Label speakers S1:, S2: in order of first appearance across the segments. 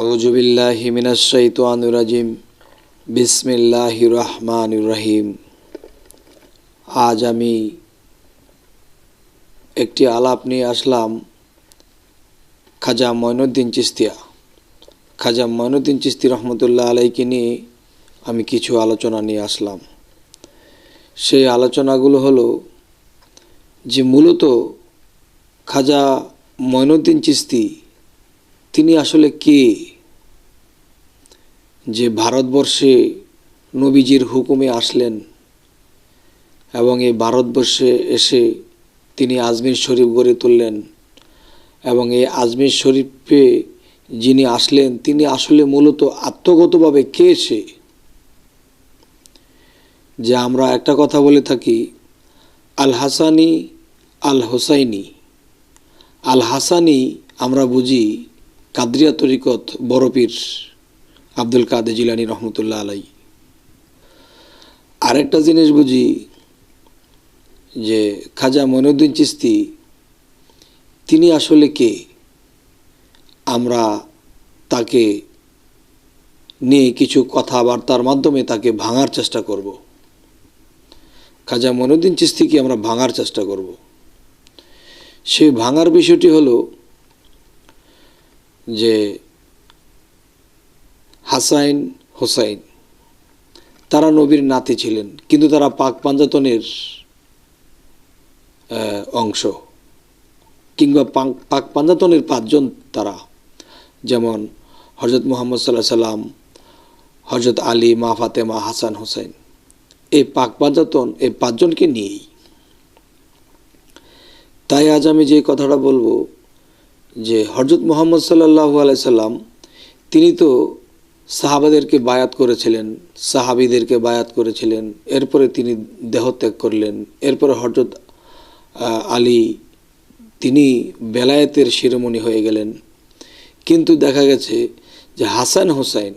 S1: আউযু বিল্লাহি মিনাশ শাইতানির রাজিম। বিসমিল্লাহির রহমানির রহিম। আজ আমি একটি আলাপ নিয়ে আসলাম খাজা ময়নুদ্দিন চিস্তিয়া খাজা মঈনুদ্দিন চিস্তি রহমতুল্লাহ আলাইকে নিয়ে আমি কিছু আলোচনা নিয়ে আসলাম। সেই আলোচনাগুলো হলো যে মূলত খাজা মঈনুদ্দিন চিস্তি তিনি আসলে কে? যে ভারতবর্ষে নবীজির হুকুমে আসলেন এবং এই ভারতবর্ষে এসে তিনি আজমির শরীফ গড়ে তুললেন এবং এই আজমির শরীফে যিনি আসলেন, তিনি আসলে মূলত আত্মগতভাবে কে সে? যে আমরা একটা কথা বলে থাকি আল হাসানি আল হোসাইনি আল হাসানি আমরা বুঝি কাদরিয়া তরিকত বরপীর আব্দুল কাদের জিলানি রহমতুল্লাহ আলাই। আরেকটা জিনিস বুঝি যে খাজা মইনুদ্দিন চিস্তি, তিনি আসলে কে? আমরা তাকে নিয়ে কিছু কথাবার্তার মাধ্যমে তাকে ভাঙার চেষ্টা করব। খাজা মইনুদ্দিন চিস্তিকে আমরা ভাঙার চেষ্টা করব। সেই ভাঙার বিষয়টি হলো যে হাসাইন হোসাইন। তারা নবীর নাতি ছিলেন, কিন্তু তারা পাক পাঞ্জাতনের অংশ কিংবা পাক পাঞ্জাতনের পাঁচজন তারা। যেমন হজরত মোহাম্মদ সাল্লাহ সাল্লাম হজরত আলী, মা ফাতেমা, হাসান হোসেন এই পাক পাঞ্জাতন, এই পাঁচজনকে নিয়েই। তাই আজ আমি যে কথাটা বলব যে হজরত মোহাম্মদ সাল্লাহু আলাইসাল্লাম তিনি তো সাহাবাদেরকে বায়াত করেছিলেন, সাহাবিদেরকে বায়াত করেছিলেন, এরপরে তিনি দেহত্যাগ করলেন, এরপরে হজরত আলী, তিনি বেলায়েতের শিরোমণি হয়ে গেলেন। কিন্তু দেখা গেছে যে হাসান হোসাইন,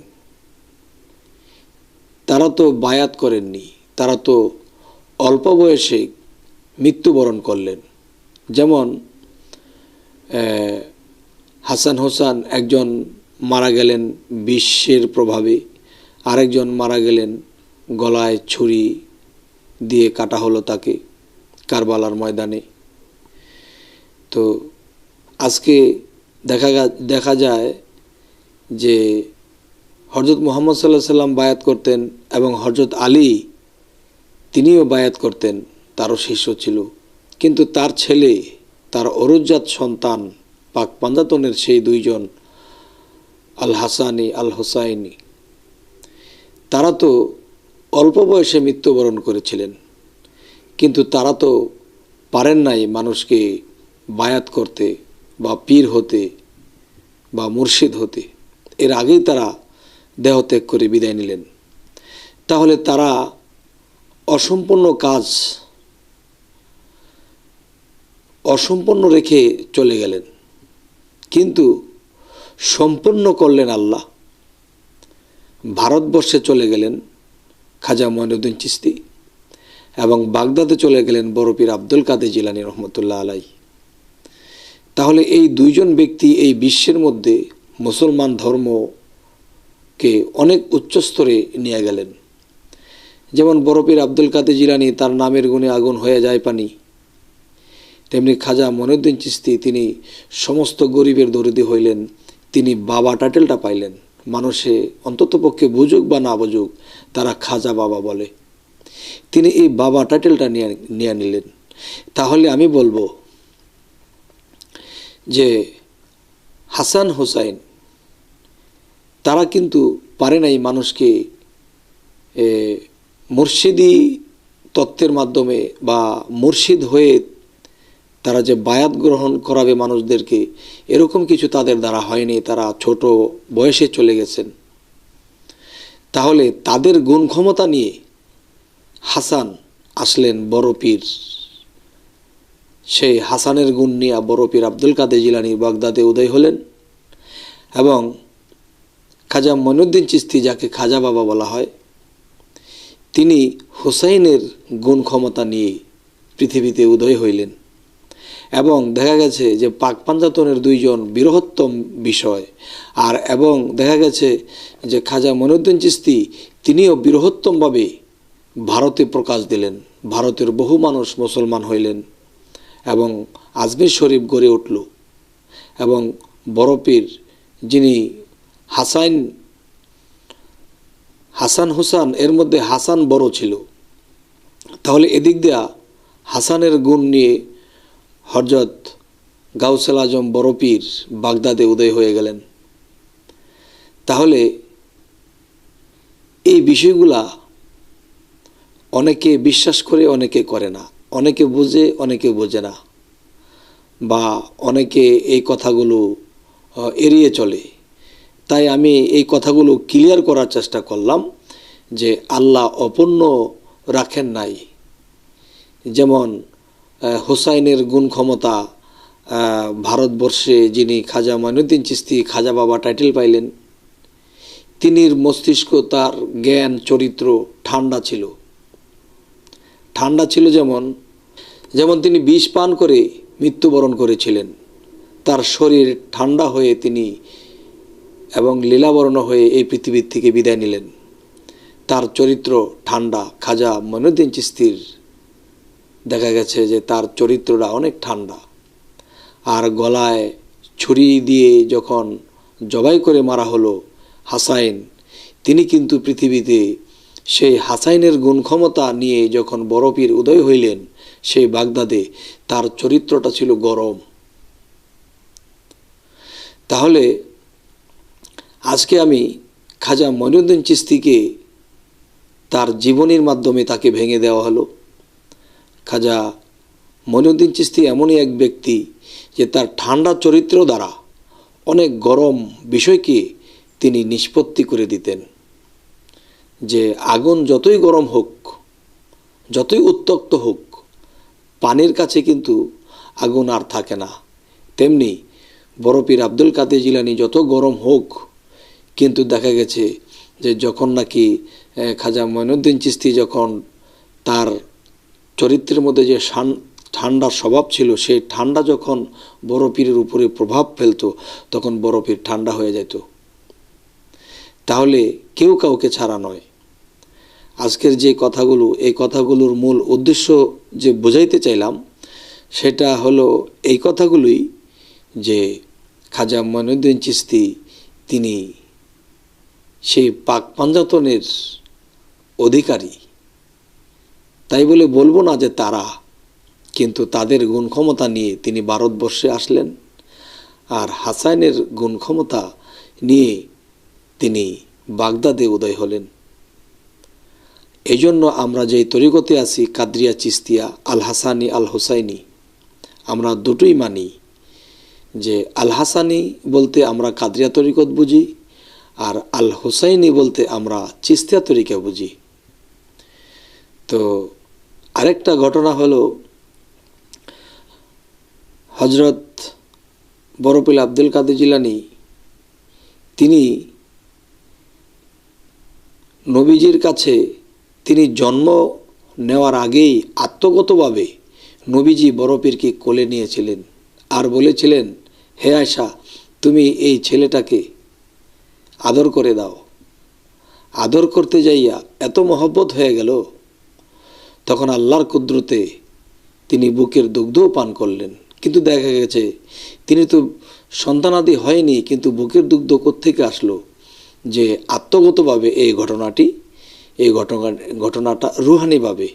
S1: তারা তো বায়াত করেননি, তারা তো অল্প বয়সে মৃত্যুবরণ করলেন। যেমন হাসান হোসান একজন মারা গেলেন বিশ্বের প্রভাবে। আরেকজন মারা গেলেন গলায় ছুরি দিয়ে কাটা হলো তাকে কারবালার ময়দানে। তো আজকে দেখা দেখা যায় যে হজরত মোহাম্মদ সাল্লাহ সাল্লাম বায়াত করতেন এবং হজরত আলী তিনিও বায়াত করতেন, তারও শিষ্য ছিল। কিন্তু তার ছেলে, তার অরুজাত সন্তান পাক পাঞ্জাতনের সেই দুইজন আল হাসানি আল হোসাইনি তারা তো অল্প বয়সে মৃত্যুবরণ করেছিলেন, কিন্তু তারা তো পারেন নাই মানুষকে বায়াত করতে বা পীর হতে বা মুর্শিদ হতে। এর আগেই তারা দেহত্যাগ করে বিদায় নিলেন। তাহলে তারা অসম্পূর্ণ কাজ, অসম্পূর্ণ রেখে চলে গেলেন। কিন্তু সম্পূর্ণ করলেন আল্লাহ। ভারতবর্ষে চলে গেলেন খাজা মঈনুদ্দিন চিস্তি এবং বাগদাদে চলে গেলেন বরফির আব্দুল কাদের জিলানি রহমতুল্লাহ আলাই তাহলে এই দুইজন ব্যক্তি এই বিশ্বের মধ্যে মুসলমান ধর্মকে অনেক উচ্চস্তরে নিয়ে গেলেন। যেমন বরফির আব্দুল কাদের জিলানি তার নামের গুণে আগুন হয়ে যায় পানি, তেমনি খাজা মনুদ্দিন চিস্তি তিনি সমস্ত গরিবের দরিদি হইলেন তিনি বাবা টাইটেলটা পাইলেন। মানুষে অন্ততপক্ষে বুঝুক বা না বুঝুক, তারা খাজা বাবা বলে। তিনি এই বাবা টাইটেলটা নিয়ে নিয়ে নিলেন। তাহলে আমি বলব যে হাসান হোসাইন, তারা কিন্তু পারে নাই মানুষকে মুর্শিদি তত্ত্বের মাধ্যমে বা মুর্শিদ হয়ে তারা যে বায়াত গ্রহণ করাবে মানুষদেরকে, এরকম কিছু তাদের দ্বারা হয়নি, তারা ছোট বয়সে চলে গেছেন। তাহলে তাদের গুণ ক্ষমতা নিয়ে হাসান আসলেন বড় পীর। সেই হাসানের গুণ নিয়ে বড় পীর আব্দুল কাদের জিলানি বাগদাদে উদয় হলেন এবং খাজা মইনুদ্দিন চিস্তি যাকে খাজা বাবা বলা হয়, তিনি হুসাইনের গুণ ক্ষমতা নিয়ে পৃথিবীতে উদয় হইলেন। এবং দেখা গেছে যে পাক পাঞ্জাতনের দুইজন বৃহত্তম বিষয়। আর এবং দেখা গেছে যে খাজা মনুদ্দিন চিস্তি তিনিও বৃহত্তমভাবে ভারতে প্রকাশ দিলেন। ভারতের বহু মানুষ মুসলমান হইলেন এবং আজমির শরীফ গড়ে উঠল। এবং বরফের যিনি হাসাইন, হাসান হুসান এর মধ্যে হাসান বড় ছিল। তাহলে এদিক দিয়া হাসানের গুণ নিয়ে হরজত গাউসেল আজম বরপীর বাগদাদে উদয় হয়ে গেলেন। তাহলে এই বিষয়গুলা অনেকে বিশ্বাস করে, অনেকে করে না। অনেকে বুঝে, অনেকে বোঝে না। বা অনেকে এই কথাগুলো এড়িয়ে চলে। তাই আমি এই কথাগুলো ক্লিয়ার করার চেষ্টা করলাম যে আল্লাহ অপূর্ণ রাখেন নাই। যেমন হোসাইনের গুণ ক্ষমতা ভারতবর্ষে যিনি খাজা মঈনুদ্দিন চিস্তি খাজা বাবা টাইটেল পাইলেন, তিনির মস্তিষ্ক তার জ্ঞান, চরিত্র ঠান্ডা ছিল। ঠান্ডা ছিল যেমন যেমন তিনি বিষ পান করে মৃত্যুবরণ করেছিলেন, তার শরীর ঠান্ডা হয়ে তিনি এবং লীলাবরণ হয়ে এই পৃথিবীর থেকে বিদায় নিলেন। তার চরিত্র ঠান্ডা, খাজা মনুদ্দিন চিস্তির দেখা গেছে যে তার চরিত্রটা অনেক ঠান্ডা। আর গলায় ছুরি দিয়ে যখন জবাই করে মারা হলো হাসাইন, তিনি কিন্তু পৃথিবীতে সেই হাসাইনের গুণ ক্ষমতা নিয়ে যখন বরফির উদয় হইলেন, সেই বাগদাদে তার চরিত্রটা ছিল গরম। তাহলে আজকে আমি খাজা মঈনুদ্দিন চিস্তিকে তার জীবনীর মাধ্যমে তাকে ভেঙে দেওয়া হলো। খাজা মঈনুদ্দিন চিস্তি এমনই এক ব্যক্তি যে তার ঠান্ডা চরিত্র দ্বারা অনেক গরম বিষয়কে তিনি নিষ্পত্তি করে দিতেন। যে আগুন যতই গরম হোক, যতই উত্তক্ত হোক, পানির কাছে কিন্তু আগুন আর থাকে না। তেমনি বরফির আব্দুল কাদের জিলানি যত গরম হোক, কিন্তু দেখা গেছে যে যখন নাকি খাজা মঈনুদ্দিন চিস্তি যখন তার চরিত্রের মধ্যে যে ঠান্ডার স্বভাব ছিল, সেই ঠান্ডা যখন বরফিরের উপরে প্রভাব ফেলতো, তখন বরফির ঠান্ডা হয়ে যেত। তাহলে কেউ কাউকে ছাড়া নয়। আজকের যে কথাগুলো, এই কথাগুলোর মূল উদ্দেশ্য যে বোঝাইতে চাইলাম, সেটা হলো এই কথাগুলোই যে খাজা মঈনুদ্দিন চিস্তি তিনি সেই পাক পাঞ্জাতনের অধিকারী। তাই বলে বলব না যে তারা, কিন্তু তাদের গুণ ক্ষমতা নিয়ে তিনি ভারতবর্ষে আসলেন আর হাসাইনের গুণ ক্ষমতা নিয়ে তিনি বাগদাদে উদয় হলেন। এই জন্য আমরা যেই তরিকতে আছি, কাদরিয়া চিস্তিয়া আল হাসানি আল হোসাইনি আমরা দুটোই মানি যে আল হাসানি বলতে আমরা কাদরিয়া তরিকত বুঝি আর আল হোসাইনি বলতে আমরা চিস্তিয়া তরিকা বুঝি। তো আরেকটা ঘটনা হলো হজরত বরপিল আব্দুল কাদের জিলানি, তিনি নবীজির কাছে তিনি জন্ম নেওয়ার আগেই আত্মগতভাবে নবীজি বরফিরকে কোলে নিয়েছিলেন আর বলেছিলেন, হে আয়সা, তুমি এই ছেলেটাকে আদর করে দাও। আদর করতে যাইয়া এত মহব্বত হয়ে গেল তখন আল্লাহর কুদরতে তিনি বুকের দুগ্ধও পান করলেন। কিন্তু দেখা গেছে, তিনি তো সন্তানাদি হয়নি, কিন্তু বুকের দুগ্ধ কোত্থেকে আসলো যে আত্মগতভাবে এই ঘটনাটি, এই ঘটনা, ঘটনাটা রুহানিভাবে।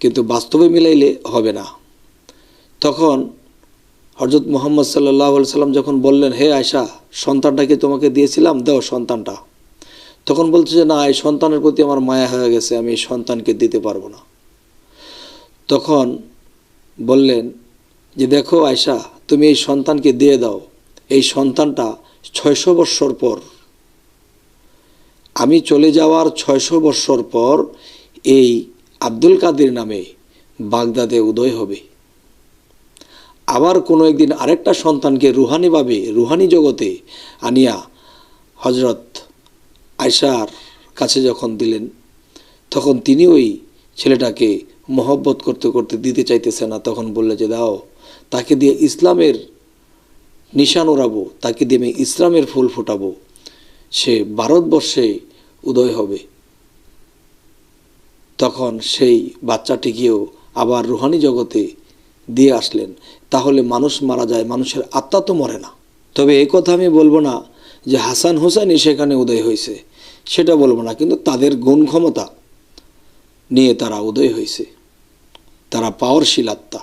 S1: কিন্তু বাস্তবে মিলাইলে হবে না। তখন হজরত মোহাম্মদ সাল্লাহ সাল্লাম যখন বললেন, হে আয়সা সন্তানটাকে তোমাকে দিয়েছিলাম? দাও সন্তানটা। তখন বলছে যে, না, এই সন্তানের প্রতি আমার মায়া হয়ে গেছে, আমি এই সন্তানকে দিতে পারব না। তখন বললেন যে, দেখো আয়সা তুমি এই সন্তানকে দিয়ে দাও। এই সন্তানটা ছয়শো বৎসর পর, আমি চলে যাওয়ার ছয়শো বৎসর পর এই আব্দুল কাদের নামে বাগদাদে উদয় হবে। আবার কোনো একদিন আরেকটা সন্তানকে রুহানিভাবে, রুহানি জগতে আনিয়া হজরত আয়সার কাছে যখন দিলেন, তখন তিনি ওই ছেলেটাকে মহব্বত করতে করতে দিতে চাইতেছে না। তখন বললে যে, দাও, তাকে দিয়ে ইসলামের নিশান ওড়াবো, তাকে দিয়ে আমি ইসলামের ফুল ফোটাবো। সে ভারতবর্ষে উদয় হবে। তখন সেই বাচ্চাটিকেও আবার রুহানি জগতে দিয়ে আসলেন। তাহলে মানুষ মারা যায়, মানুষের আত্মা তো মরে না। তবে এই কথা আমি বলব না যে, হাসান হোসেনই সেখানে উদয় হয়েছে। সেটা বলব না, কিন্তু তাদের গুণ ক্ষমতা নিয়ে তারা উদয় হয়েছে। তারা পাওয়ারশীল আত্মা।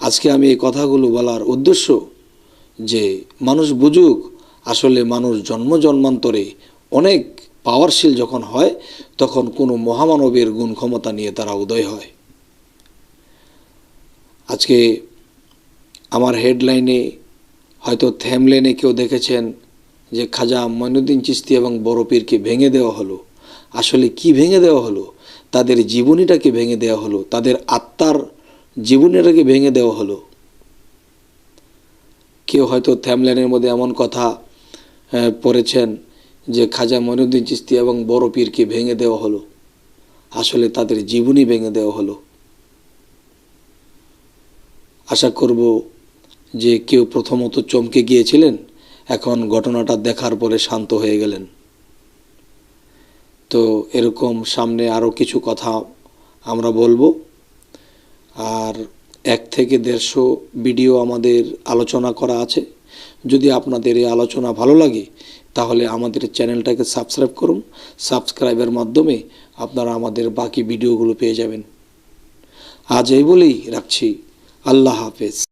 S1: আজকে আমি এই কথাগুলো বলার উদ্দেশ্য যে মানুষ বুঝুক, আসলে মানুষ জন্ম জন্মান্তরে অনেক পাওয়ারশীল যখন হয়, তখন কোনো মহামানবের গুণ ক্ষমতা নিয়ে তারা উদয় হয়। আজকে আমার হেডলাইনে হয়তো থ্যামলেনে কেউ দেখেছেন যে খাজা মঈনুদ্দিন চিস্তি এবং বড় পীরকে ভেঙে দেওয়া হলো। আসলে কি ভেঙে দেওয়া হলো? তাদের জীবনীটাকে ভেঙে দেওয়া হলো। তাদের আত্মার জীবনীটাকে ভেঙে দেওয়া হলো। কেউ হয়তো থ্যামলেনের মধ্যে এমন কথা পড়েছেন যে খাজা মঈনুদ্দিন চিস্তি এবং বড় পীরকে ভেঙে দেওয়া হলো। আসলে তাদের জীবনী ভেঙে দেওয়া হলো। আশা করব যে কেউ প্রথমত চমকে গিয়েছিলেন। এখন ঘটনাটা দেখার পরে শান্ত হয়ে গেলেন। তো এরকম সামনে আরও কিছু কথা আমরা বলব। আর এক থেকে দেড়শো ভিডিও আমাদের আলোচনা করা আছে। যদি আপনাদের এই আলোচনা ভালো লাগে, তাহলে আমাদের চ্যানেলটাকে সাবস্ক্রাইব করুন। সাবস্ক্রাইবের মাধ্যমে আপনারা আমাদের বাকি ভিডিওগুলো পেয়ে যাবেন। আজ এই বলেই রাখছি। আল্লাহ হাফেজ।